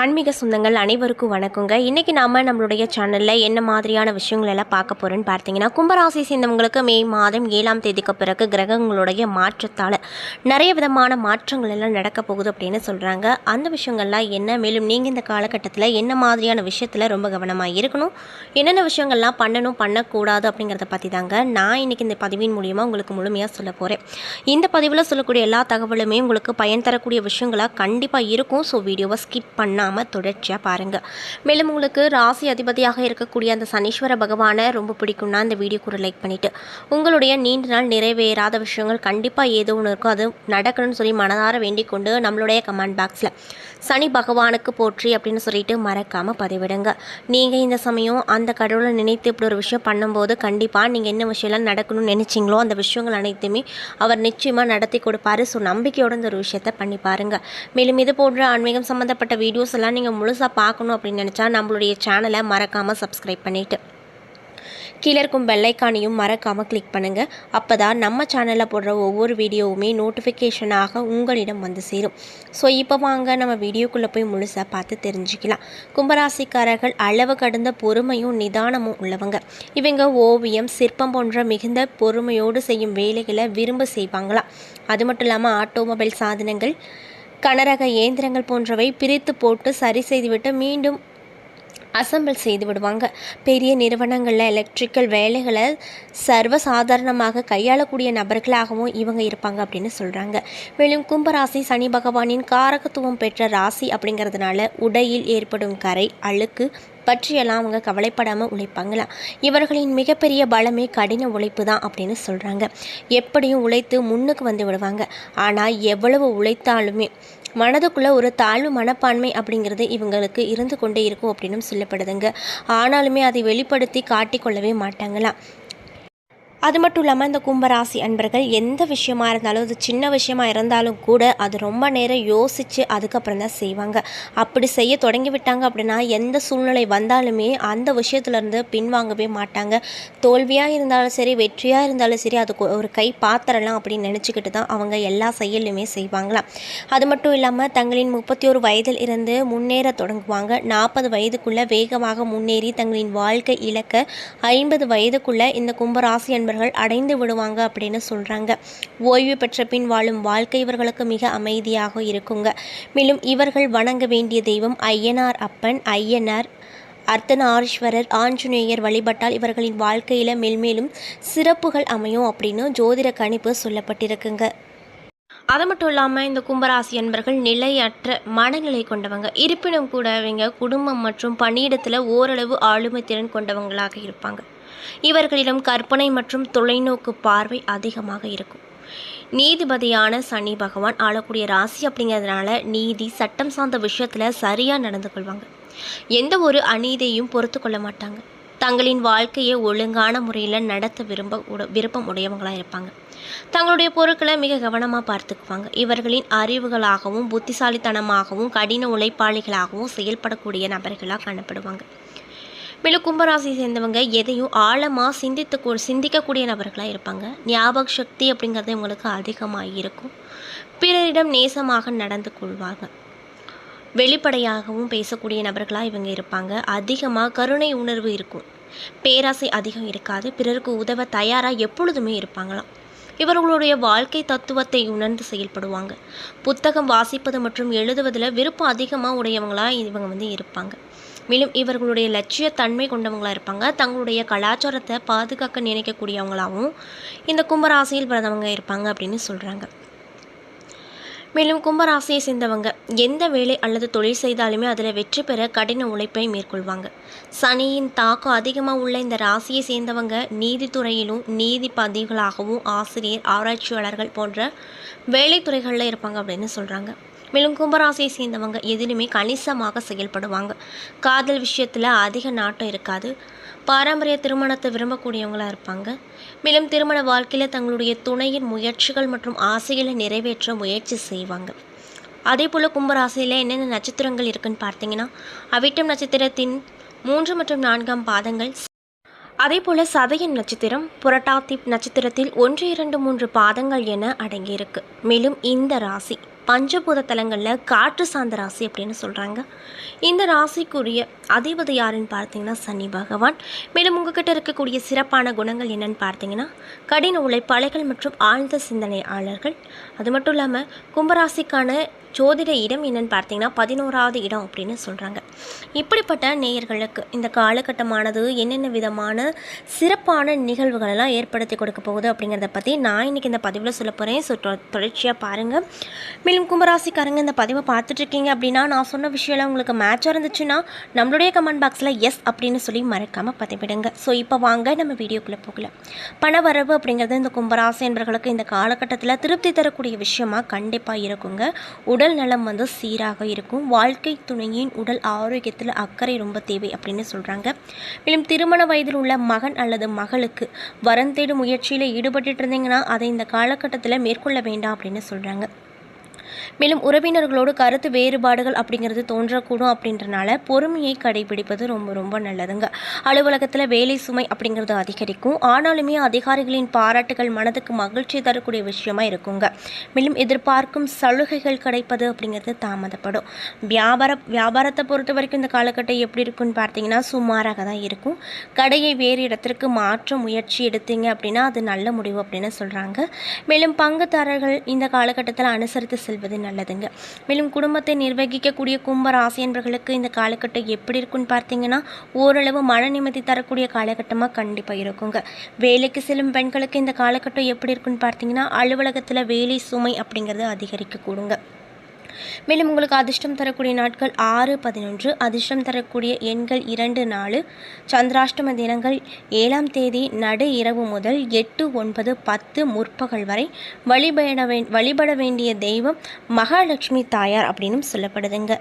ஆன்மீக சொந்தங்கள் அனைவருக்கும் வணக்கங்க. இன்றைக்கி நாம் நம்மளுடைய சேனலில் என்ன மாதிரியான விஷயங்கள் எல்லாம் பார்க்க போகிறோன்னு பார்த்தீங்கன்னா கும்பராசி சேர்ந்தவங்களுக்கு மே மாதம் ஏழாம் தேதிக்கு பிறகு கிரகங்களுடைய மாற்றத்தால் நிறைய விதமான மாற்றங்கள் எல்லாம் நடக்க போகுது அப்படின்னு சொல்கிறாங்க அந்த விஷயங்கள்லாம் என்ன? மேலும் நீங்கள் இந்த காலகட்டத்தில் என்ன மாதிரியான விஷயத்தில் ரொம்ப கவனமாக இருக்கணும்? என்னென்ன விஷயங்கள்லாம் பண்ணணும் பண்ணக்கூடாது அப்படிங்கிறத பற்றி தாங்க நான் இன்றைக்கி இந்த பதிவின் மூலியமாக உங்களுக்கு முழுமையாக சொல்ல போகிறேன் இந்த பதிவில் சொல்லக்கூடிய எல்லா தகவலுமே உங்களுக்கு பயன் தரக்கூடிய விஷயங்களாக கண்டிப்பாக இருக்கும். ஸோ வீடியோவை ஸ்கிப் பண்ணாமல் தொடர்ச்சியாக பாருங்கள் மேலும் உங்களுக்கு ராசி அதிபதியாக இருக்கக்கூடிய அந்த சனீஸ்வர பகவானை ரொம்ப பிடிக்கும்னா இந்த வீடியோ கூட லைக் பண்ணிவிட்டு உங்களுடைய நீண்ட நாள் நிறைவேறாத விஷயங்கள் கண்டிப்பாக ஏதோ ஒன்று இருக்கோ அது நடக்கணும்னு சொல்லி மனதார வேண்டிக் கொண்டு நம்மளுடைய கமெண்ட் பாக்ஸில் சனி பகவானுக்கு போற்றி அப்படின்னு சொல்லிட்டு மறக்காமல் பதிவிடுங்க. நீங்கள் இந்த சமயம் அந்த கடவுளை நினைத்து இப்படி ஒரு விஷயம் பண்ணும்போது கண்டிப்பாக நீங்கள் என்ன விஷயம்லாம் நடக்கணும்னு நினச்சிங்களோ அந்த விஷயங்கள் அனைத்துமே அவர் நிச்சயமாக நடத்தி கொடுப்பாரு. ஸோ நம்பிக்கையோட இந்த ஒரு விஷயத்தை பண்ணி பாருங்க. மேலும் இது போன்ற ஆன்மீகம் சம்மந்தப்பட்ட வீடியோஸ் எல்லாம் நீங்கள் முழுசாக பார்க்கணும் அப்படின்னு நினச்சா நம்மளுடைய சேனலை மறக்காமல் சப்ஸ்கிரைப் பண்ணிவிட்டு கீழே இருக்கும் பெல்லைக்கானையும் மறக்காமல் கிளிக் பண்ணுங்கள் அப்போ தான் நம்ம சேனலில் போடுற ஒவ்வொரு வீடியோவுமே நோட்டிஃபிகேஷனாக உங்களிடம் வந்து சேரும். ஸோ இப்போ வாங்க நம்ம வீடியோக்குள்ளே போய் முழுசாக பார்த்து தெரிஞ்சுக்கலாம். கும்பராசிக்காரர்கள் அளவு கடந்த பொறுமையும் நிதானமும் உள்ளவங்க. இவங்க ஓவியம் சிற்பம் போன்ற மிகுந்த பொறுமையோடு செய்யும் வேலைகளை விரும்ப செய்வாங்களாம். அது மட்டும் இல்லாமல் ஆட்டோமொபைல் சாதனங்கள் கனரக இயந்திரங்கள் போன்றவை பிரித்து போட்டு சரி செய்துவிட்டு மீண்டும் அசம்பிள் செய்து விடுவாங்க. பெரிய நிறுவனங்களில் எலக்ட்ரிக்கல் வேலைகளை சர்வசாதாரணமாக கையாளக்கூடிய நபர்களாகவும் இவங்க இருப்பாங்க அப்படின்னு சொல்கிறாங்க மேலும் கும்பராசி சனி பகவானின் காரகத்துவம் பெற்ற ராசி அப்படிங்கிறதுனால உடையில் ஏற்படும் கரை அழுக்கு பற்றியெல்லாம் அவங்க கவலைப்படாமல் உழைப்பாங்களாம் இவர்களின் மிகப்பெரிய பலமே கடின உழைப்பு தான் அப்படின்னு சொல்கிறாங்க எப்படியும் உழைத்து முன்னுக்கு வந்து விடுவாங்க. ஆனால் எவ்வளவு உழைத்தாலுமே மனதுக்குள்ளே ஒரு தாழ்வு மனப்பான்மை அப்படிங்கிறது இவங்களுக்கு இருந்து கொண்டே இருக்கும் அப்படின்னும் சொல்லப்படுதுங்க. ஆனாலுமே அதை வெளிப்படுத்தி காட்டிக்கொள்ளவே மாட்டாங்களாம் அது மட்டும் இல்லாமல் இந்த கும்பராசி அன்பர்கள் எந்த விஷயமா இருந்தாலும் அது சின்ன விஷயமா இருந்தாலும் கூட அது ரொம்ப நேரம் யோசித்து அதுக்கப்புறம் தான் செய்வாங்க. அப்படி செய்ய தொடங்கி விட்டாங்க அப்படின்னா எந்த சூழ்நிலை வந்தாலுமே அந்த விஷயத்துலேருந்து பின்வாங்கவே மாட்டாங்க. தோல்வியாக இருந்தாலும் சரி வெற்றியாக இருந்தாலும் சரி அது ஒரு கை பாத்திரலாம் அப்படின்னு நினச்சிக்கிட்டு தான் அவங்க எல்லா செயலுமே செய்வாங்களாம். அது மட்டும் இல்லாமல் தங்களின் முப்பத்தி ஒரு வயதில் இருந்து முன்னேற தொடங்குவாங்க. நாற்பது வயதுக்குள்ளே வேகமாக முன்னேறி தங்களின் வாழ்க்கை இலக்க ஐம்பது வயதுக்குள்ளே இந்த கும்பராசி அன்பர்கள் அடைந்து விடுவாங்க அப்படின்னு சொல்கிறாங்க ஓய்வு பெற்ற பின் வாழும் வாழ்க்கை இவர்களுக்கு மிக அமைதியாக இருக்குங்க. மேலும் இவர்கள் வணங்க வேண்டிய தெய்வம் ஐயனார் அப்பன் ஐயனார் அர்த்தநாரீஸ்வரர் ஆஞ்சநேயர் வழிபட்டால் இவர்களின் வாழ்க்கையில் மேல்மேலும் சிறப்புகள் அமையும் அப்படின்னு ஜோதிட கணிப்பு சொல்லப்பட்டிருக்குங்க. அது மட்டும் இல்லாமல் இந்த கும்பராசி என்பர்கள் நிலையற்ற மனநிலை கொண்டவங்க. இருப்பினும் கூட இவங்க குடும்பம் மற்றும் பணியிடத்தில் ஓரளவு ஆளுமை திறன் கொண்டவங்களாக இருப்பாங்க. இவர்களிடம் கற்பனை மற்றும் தொலைநோக்கு பார்வை அதிகமாக இருக்கும். நீதிபதியான சனி பகவான் ஆளக்கூடிய ராசி அப்படிங்கிறதுனால நீதி சட்டம் சார்ந்த விஷயத்தில் சரியாக நடந்து கொள்வாங்க. எந்த ஒரு அநீதியையும் பொறுத்து கொள்ள மாட்டாங்க. தங்களின் வாழ்க்கையை ஒழுங்கான முறையில் நடத்த விரும்ப உட விருப்பம் உடையவங்களாக இருப்பாங்க. தங்களுடைய பொருட்களை மிக கவனமாக பார்த்துக்குவாங்க. இவர்களின் அறிவுகளாகவும் புத்திசாலித்தனமாகவும் கடின உழைப்பாளிகளாகவும் செயல்படக்கூடிய நபர்களாக காணப்படுவாங்க. மேலும் கும்பராசி சேர்ந்தவங்க எதையும் ஆழமாக சிந்தித்து கூ சிந்திக்கக்கூடிய நபர்களாக இருப்பாங்க. ஞாபக சக்தி அப்படிங்கிறது இவங்களுக்கு அதிகமாக இருக்கும். பிறரிடம் நேசமாக நடந்து கொள்வாங்க. வெளிப்படையாகவும் பேசக்கூடிய நபர்களாக இவங்க இருப்பாங்க. அதிகமாக கருணை உணர்வு இருக்கும். பேராசை அதிகம் இருக்காது. பிறருக்கு உதவ தயாராக எப்பொழுதுமே இருப்பாங்களாம். இவர்களுடைய வாழ்க்கை தத்துவத்தை உணர்ந்து செயல்படுவாங்க. புத்தகம் வாசிப்பது மற்றும் எழுதுவதில் விருப்பம் அதிகமாக உடையவங்களாக இவங்க வந்து இருப்பாங்க. மேலும் இவர்களுடைய லட்சிய தன்மை கொண்டவங்களாக இருப்பாங்க. தங்களுடைய கலாச்சாரத்தை பாதுகாக்க நினைக்கக்கூடியவங்களாகவும் இந்த கும்பராசியில் பிறந்தவங்க இருப்பாங்க அப்படின்னு சொல்கிறாங்க மேலும் கும்பராசியை சேர்ந்தவங்க எந்த வேலை அல்லது தொழில் செய்தாலுமே அதில் வெற்றி பெற கடின உழைப்பை மேற்கொள்வாங்க. சனியின் தாக்கம் அதிகமாக உள்ள இந்த ராசியை சேர்ந்தவங்க நீதித்துறையிலும் நீதிபதிகளாகவும் ஆசிரியர் ஆராய்ச்சியாளர்கள் போன்ற வேலைத்துறைகளில் இருப்பாங்க அப்படின்னு சொல்கிறாங்க மேலும் கும்பராசியை சேர்ந்தவங்க எதிலுமே கணிசமாக செயல்படுவாங்க. காதல் விஷயத்தில் அதிக நாட்டம் இருக்காது. பாரம்பரிய திருமணத்தை விரும்பக்கூடியவங்களாக இருப்பாங்க. மேலும் திருமண வாழ்க்கையில் தங்களுடைய துணையின் முயற்சிகள் மற்றும் ஆசைகளை நிறைவேற்ற முயற்சி செய்வாங்க. அதே போல் கும்பராசியில் என்னென்ன நட்சத்திரங்கள் இருக்குன்னு பார்த்தீங்கன்னா அவிட்டம் நட்சத்திரத்தின் மூன்று மற்றும் நான்காம் பாதங்கள். அதே போல் சதயம் நட்சத்திரம் புரட்டாத்தி நட்சத்திரத்தில் ஒன்று இரண்டு மூன்று பாதங்கள் என அடங்கியிருக்கு. மேலும் இந்த ராசி. பஞ்சபூத தலங்களில் காற்று சார்ந்த ராசி அப்படின்னு சொல்கிறாங்க இந்த ராசிக்குரிய அதிபதி யாருன்னு பார்த்தீங்கன்னா சனி பகவான். மேலும் உங்ககிட்ட இருக்கக்கூடிய சிறப்பான குணங்கள் என்னன்னு பார்த்தீங்கன்னா கடின உழைப்பாளைகள் மற்றும் ஆழ்ந்த சிந்தனையாளர்கள். அது மட்டும் இல்லாமல் கும்பராசிக்கான ஜோதிட இடம் என்னன்னு பார்த்தீங்கன்னா பதினோராவது இடம் அப்படின்னு சொல்கிறாங்க இப்படிப்பட்ட நேயர்களுக்கு இந்த காலகட்டமானது என்னென்ன விதமான சிறப்பான நிகழ்வுகளெல்லாம் ஏற்படுத்தி கொடுக்க போகுது அப்படிங்கிறத பற்றி நான் இன்றைக்கி இந்த பதிவில் சொல்ல போகிறேன் ஸோ தொடர்ச்சியாக பாருங்கள் மேலும் கும்பராசிக்காரங்க இந்த பதிவை பார்த்துட்ருக்கீங்க அப்படின்னா நான் சொன்ன விஷயம்லாம் உங்களுக்கு மேட்சாக இருந்துச்சுன்னா நம்மளுடைய கமெண்ட் பாக்ஸில் எஸ் அப்படின்னு சொல்லி மறக்காமல் பதிவிடுங்க. ஸோ இப்போ வாங்க நம்ம வீடியோக்குள்ளே போகல பணவரவு அப்படிங்கிறது இந்த கும்பராசி என்பர்களுக்கு இந்த காலகட்டத்தில் திருப்தி தரக்கூடிய விஷயமா கண்டிப்பாக இருக்குங்க. உடல் நலம் வந்து சீராக இருக்கும். வாழ்க்கை துணையின் உடல் ஆரோக்கியத்தில் அக்கறை ரொம்ப தேவை அப்படின்னு சொல்கிறாங்க மேலும் திருமண வயதில் உள்ள மகன் அல்லது மகளுக்கு வரம் தேடும் முயற்சியில் ஈடுபட்டு இருந்தீங்கன்னா அதை இந்த காலகட்டத்தில் மேற்கொள்ள வேண்டாம் அப்படின்னு சொல்கிறாங்க மேலும் உறவினர்களோடு கருத்து வேறுபாடுகள் அப்படிங்கிறது தோன்றக்கூடும் அப்படின்றனால பொறுமையை கடைபிடிப்பது ரொம்ப ரொம்ப நல்லதுங்க. அலுவலகத்தில் வேலை சுமை அப்படிங்கிறது அதிகரிக்கும். ஆனாலுமே அதிகாரிகளின் பாராட்டுகள் மனதுக்கு மகிழ்ச்சி தரக்கூடிய விஷயமா இருக்குங்க. மேலும் எதிர்பார்க்கும் சலுகைகள் கிடைப்பது அப்படிங்கிறது தாமதப்படும். வியாபார வியாபாரத்தை பொறுத்த வரைக்கும் இந்த காலகட்டம் எப்படி இருக்குன்னு பார்த்தீங்கன்னா சுமாராக தான் இருக்கும். கடையை வேறு இடத்திற்கு மாற்ற முயற்சி எடுத்தீங்க அப்படின்னா அது நல்ல முடிவு அப்படின்னு சொல்கிறாங்க மேலும் பங்குதாரர்கள் இந்த காலகட்டத்தில் அனுசரித்து செல்வது நல்லதுங்க. மேலும் குடும்பத்தை நிர்வகிக்கக்கூடிய கும்ப ராசி என்பர்களுக்கு இந்த காலகட்டம் எப்படி இருக்குன்னு பார்த்தீங்கன்னா ஓரளவு மன நிம்மதி தரக்கூடிய காலகட்டமாக கண்டிப்பாக இருக்குங்க. வேலைக்கு செல்லும் பெண்களுக்கு இந்த காலகட்டம் எப்படி இருக்குன்னு பார்த்தீங்கன்னா அலுவலகத்தில் வேலை சுமை அப்படிங்கிறது அதிகரிக்க கூடுங்க மேலும் உங்களுக்கு அதிர்ஷ்டம் தரக்கூடிய நாட்கள் ஆறு பதினொன்று. அதிர்ஷ்டம் தரக்கூடிய எண்கள் இரண்டு நாலு. சந்திராஷ்டம தினங்கள் ஏழாம் தேதி நடு இரவு முதல் எட்டு ஒன்பது பத்து முற்பகல் வரை வழிபட வே வழிபட வேண்டிய தெய்வம் மகாலட்சுமி தாயார் அப்படின்னு சொல்லப்படுதுங்க.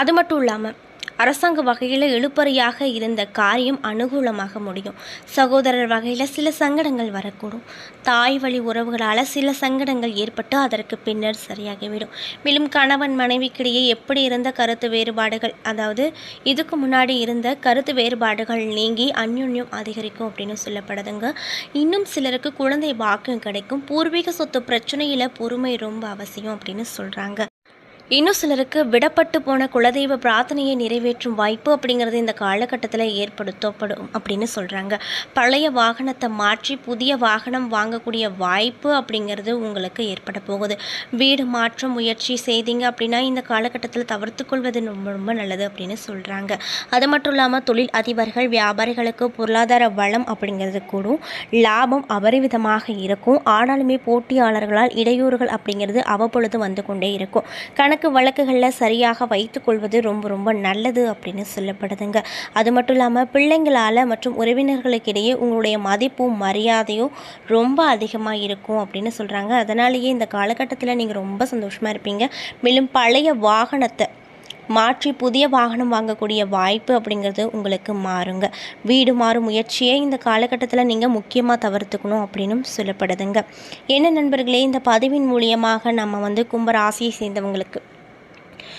அது மட்டும் இல்லாமல் அரசாங்க வகையில் எழுப்பறையாக இருந்த காரியம் அனுகூலமாக முடியும். சகோதரர் வகையில் சில சங்கடங்கள் வரக்கூடும். தாய் வழி உறவுகளால் சில சங்கடங்கள் ஏற்பட்டு அதற்கு பின்னர் சரியாகிவிடும். மேலும் கணவன் மனைவிக்கிடையே எப்படி இருந்த கருத்து வேறுபாடுகள் அதாவது இதுக்கு முன்னாடி இருந்த கருத்து வேறுபாடுகள் நீங்கி அந்யுன்யம் அதிகரிக்கும் அப்படின்னு சொல்லப்படுதுங்க. இன்னும் சிலருக்கு குழந்தை பாக்கியம் கிடைக்கும். பூர்வீக சொத்து பிரச்சனையில் பொறுமை ரொம்ப அவசியம் அப்படின்னு சொல்கிறாங்க இன்னும் சிலருக்கு விடப்பட்டு போன குலதெய்வ பிரார்த்தனையை நிறைவேற்றும் வாய்ப்பு அப்படிங்கிறது இந்த காலகட்டத்தில் ஏற்படுத்தப்படும் அப்படின்னு சொல்கிறாங்க பழைய வாகனத்தை மாற்றி புதிய வாகனம் வாங்கக்கூடிய வாய்ப்பு அப்படிங்கிறது உங்களுக்கு ஏற்பட போகுது. வீடு மாற்ற முயற்சி செய்தீங்க அப்படின்னா இந்த காலகட்டத்தில் தவிர்த்து கொள்வது ரொம்ப ரொம்ப நல்லது அப்படின்னு சொல்கிறாங்க அது மட்டும் இல்லாமல் தொழில் அதிபர்கள் வியாபாரிகளுக்கு பொருளாதார வளம் அப்படிங்கிறது கூடும். லாபம் அபரிவிதமாக இருக்கும். ஆனாலுமே போட்டியாளர்களால் இடையூறுகள் அப்படிங்கிறது அவ்வப்பொழுது வந்து கொண்டே இருக்கும். கணக்கு கணக்கு வழக்குகளில் சரியாக வைத்துக்கொள்வது ரொம்ப ரொம்ப நல்லது அப்படின்னு சொல்லப்படுதுங்க. அது மட்டும் இல்லாமல் பிள்ளைங்களால் மற்றும் உறவினர்களுக்கிடையே உங்களுடைய மதிப்பும் மரியாதையும் ரொம்ப அதிகமாக இருக்கும் அப்படின்னு சொல்கிறாங்க அதனாலேயே இந்த காலகட்டத்தில் நீங்கள் ரொம்ப சந்தோஷமாக இருப்பீங்க. மேலும் பழைய வாகனத்தை மாற்றி புதிய வாகனம் வாங்கக்கூடிய வாய்ப்பு அப்படிங்கிறது உங்களுக்கு மாறுங்க. வீடு மாறும் முயற்சியை இந்த காலகட்டத்தில் நீங்கள் முக்கியமாக தவிர்த்துக்கணும் அப்படின்னு சொல்லப்படுதுங்க. என்ன நண்பர்களே இந்த பதிவின் மூலியமாக நம்ம வந்து கும்பராசியை சேர்ந்தவங்களுக்கு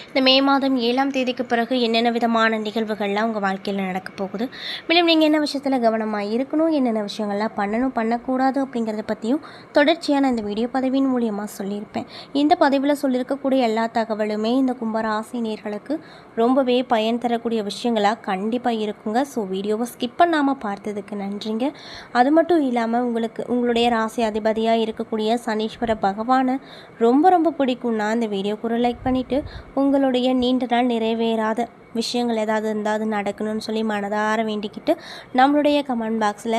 இந்த மே மாதம் ஏழாம் தேதிக்கு பிறகு என்னென்ன விதமான நிகழ்வுகள்லாம் உங்கள் வாழ்க்கையில் நடக்க போகுது? மேலும் நீங்கள் என்ன விஷயத்தில் கவனமாக இருக்கணும் என்னென்ன விஷயங்கள்லாம் பண்ணணும் பண்ணக்கூடாது அப்படிங்கிறத பற்றியும் தொடர்ச்சியாக நான் இந்த வீடியோ பதவியின் மூலியமாக சொல்லியிருப்பேன். இந்த பதிவில் சொல்லியிருக்கக்கூடிய எல்லா தகவலுமே இந்த கும்பராசி நேர்களுக்கு ரொம்பவே பயன் தரக்கூடிய விஷயங்களாக கண்டிப்பாக இருக்குங்க. ஸோ வீடியோவை ஸ்கிப் பண்ணாமல் பார்த்ததுக்கு நன்றிங்க. அது மட்டும் இல்லாமல் உங்களுக்கு உங்களுடைய ராசி அதிபதியாக இருக்கக்கூடிய சனீஸ்வர பகவானை ரொம்ப ரொம்ப பிடிக்கும்னா இந்த வீடியோக்கு ஒரு லைக் பண்ணிவிட்டு உங்கள் உங்களுடைய நீண்ட நாள் நிறைவேறாத விஷயங்கள் ஏதாவது இருந்தால் அது நடக்கணும்னு சொல்லி மனதார வேண்டிக்கிட்டு நம்மளுடைய கமெண்ட் பாக்ஸில்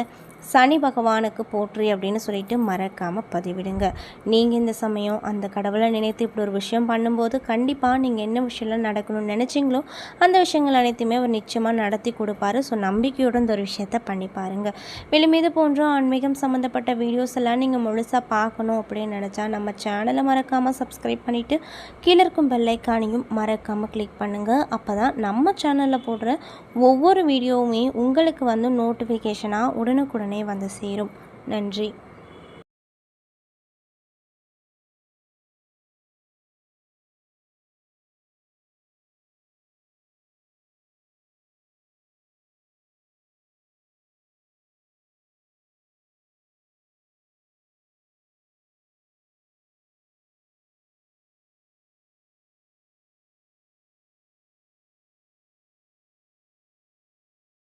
சனி பகவானுக்கு போற்றி அப்படின்னு சொல்லிட்டு மறக்காமல் பதிவிடுங்க. நீங்கள் இந்த சமயம் அந்த கடவுளை நினைத்து இப்படி ஒரு விஷயம் பண்ணும்போது கண்டிப்பாக நீங்கள் என்ன விஷயம்லாம் நடக்கணும்னு நினச்சிங்களோ அந்த விஷயங்கள் அனைத்தையுமே அவர் நிச்சயமாக நடத்தி கொடுப்பாரு. ஸோ நம்பிக்கையோட இந்த ஒரு விஷயத்த பண்ணி பாருங்கள் மேலும் இது போன்ற ஆன்மீகம் சம்மந்தப்பட்ட வீடியோஸ் எல்லாம் நீங்கள் முழுசாக பார்க்கணும் அப்படின்னு நினச்சா நம்ம சேனலை மறக்காமல் சப்ஸ்கிரைப் பண்ணிவிட்டு கீழே இருக்கும் பெல்லைக்கானையும் மறக்காமல் கிளிக் பண்ணுங்கள் அப்போ தான் நம்ம சேனலில் போடுற ஒவ்வொரு வீடியோவுமே உங்களுக்கு வந்து நோட்டிஃபிகேஷனாக உடனுக்குடன் வந்து சேரும். நன்றி.